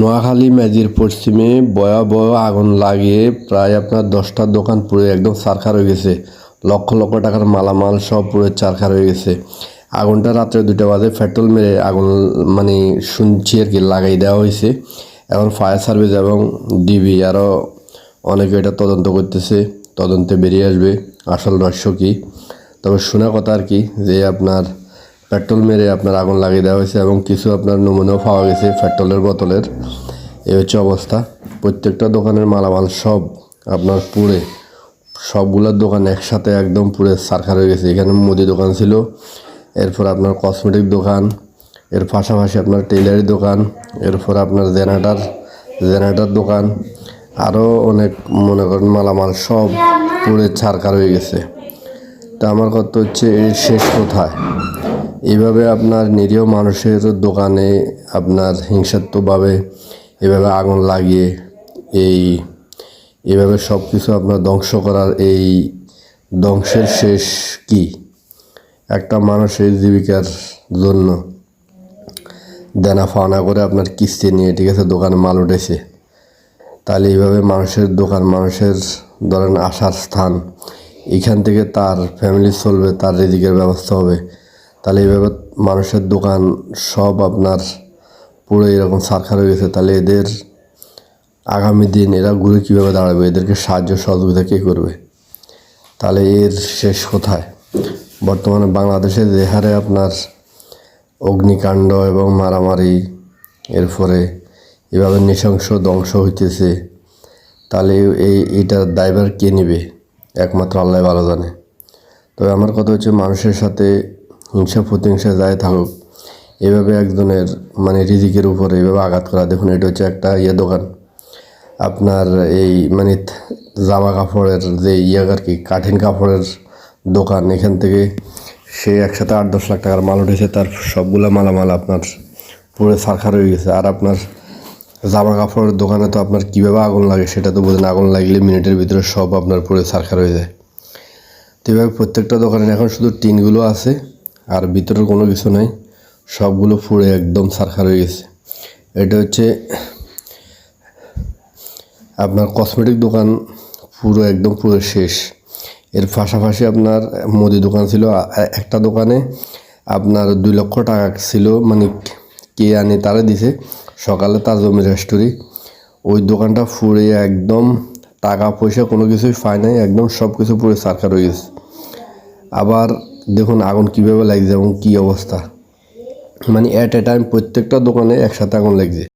নোয়াখালী ম্যাজির পশ্চিমে ভয়াবহ আগুন লাগিয়ে প্রায় আপনার দশটা দোকান পুরো একদম সারখার হয়ে গেছে। লক্ষ লক্ষ টাকার মালামাল সব পুরো চারখার হয়ে গেছে। আগুনটা রাত্রে দুটা বাজে পেট্রোল মেরে আগুন মানে শুনছি আর কি, লাগাই দেওয়া হয়েছে। এখন ফায়ার সার্ভিস এবং ডিবি আরও অনেকে এটা তদন্ত করতেছে, তদন্তে বেরিয়ে আসবে। আসল রহস্য কী? তবে শোনা কথা আর কি, যে আপনার পেট্রোল মেরে আপনার আগুন লাগিয়ে দেওয়া হয়েছে এবং কিছু আপনার নমুনাও পাওয়া গেছে পেট্রোলের বোতলের। এই হচ্ছে অবস্থা। প্রত্যেকটা দোকানের মালামাল সব আপনার পুড়ে। সবগুলোর দোকান একসাথে একদম পুরো সারখার হয়ে গেছে। এখানে মুদি দোকান ছিল, এরপর আপনার কসমেটিক দোকান, এর পাশাপাশি আপনার টেলারি দোকান, এরপর আপনার জেনারেটার জেনারেটার দোকান আরও অনেক মনে করেন মালামাল সব পুড়ে ছারখার হয়ে গেছে। তা আমার কথা হচ্ছে এর শেষ কোথায়? এইভাবে আপনার নিরীহ মানুষের দোকানে আপনার হিংসাত্মকভাবে এভাবে আগুন লাগিয়ে এই, এভাবে সব কিছু আপনার ধ্বংস করার এই ধ্বংসের শেষ কি? একটা মানুষের জীবিকার জন্য দেনা ফাওনা করে আপনার কিস্তি নিয়ে, ঠিক আছে, দোকানে মাল উঠেছে। তাহলে এইভাবে মানুষের দোকান, মানুষের ধরেন আসার স্থান, এখান থেকে তার ফ্যামিলি চলবে, তার রিজিকের ব্যবস্থা হবে। তাহলে এইভাবে মানুষের দোকান সব আপনার পুরো এরকম সারখার হয়ে গেছে। তাহলে এদের আগামী দিন এরা ঘুরে কীভাবে দাঁড়াবে? এদেরকে সাহায্য সহযোগিতা কে করবে? তাহলে এর শেষ কোথায়? বর্তমানে বাংলাদেশে যে হারে আপনার অগ্নিকাণ্ড এবং মারামারি এরপরে এভাবে নৃশংস ধ্বংস হইতেছে, তাহলে এই, এইটার দায়ভার কে নেবে? একমাত্র আল্লাহ ভালো জানে। তবে আমার কথা হচ্ছে মানুষের সাথে হিংসা প্রতিহিংসা যায় থাকুক, এভাবে একজনের মানে রিজিকের উপরে এভাবে আঘাত করা, দেখুন এটা হচ্ছে একটা ইয়ে দোকান। আপনার এই মানে জামা কাপড়ের যে ইয়ে আর কি কাঠিন কাপড়ের দোকান, এখান থেকে সে একসাথে আট দশ লাখ টাকার মাল উঠেছে, তার সবগুলো মালামাল আপনার পুরো সারখার হয়ে গেছে। আর আপনার জামা কাপড়ের দোকানে তো আপনার কীভাবে আগুন লাগে সেটা তো বোঝেন আগুন লাগলে মিনিটের ভিতরে সব আপনার পুরো সারখার হয়ে যায়। তো এভাবে প্রত্যেকটা দোকানে, এখন শুধু টিনগুলো আছে আর ভিতরের কোনো কিছু নাই। সবগুলো ফুড়ে একদম সারখার হয়ে গেছে। এটা হচ্ছে আপনার কসমেটিক দোকান পুরো একদম পুরো শেষ। এর পাশাপাশি আপনার মুদি দোকান ছিল একটা দোকানে আপনার দুই লক্ষ টাকা ছিল মানে কে আনে তারা দিছে। সকালে তার জমি রেস্টোরি। ওই দোকানটা ফুড়ে একদম টাকা পয়সা কোনো কিছুই পায় নাই, একদম সব কিছু পুরো সারকার হয়ে গেছে। আবার দেখুন আগুন কীভাবে লাগছে এবং কী অবস্থা। মানে অ্যাট এ টাইম প্রত্যেকটা দোকানে একসাথে আগুন লাগছে।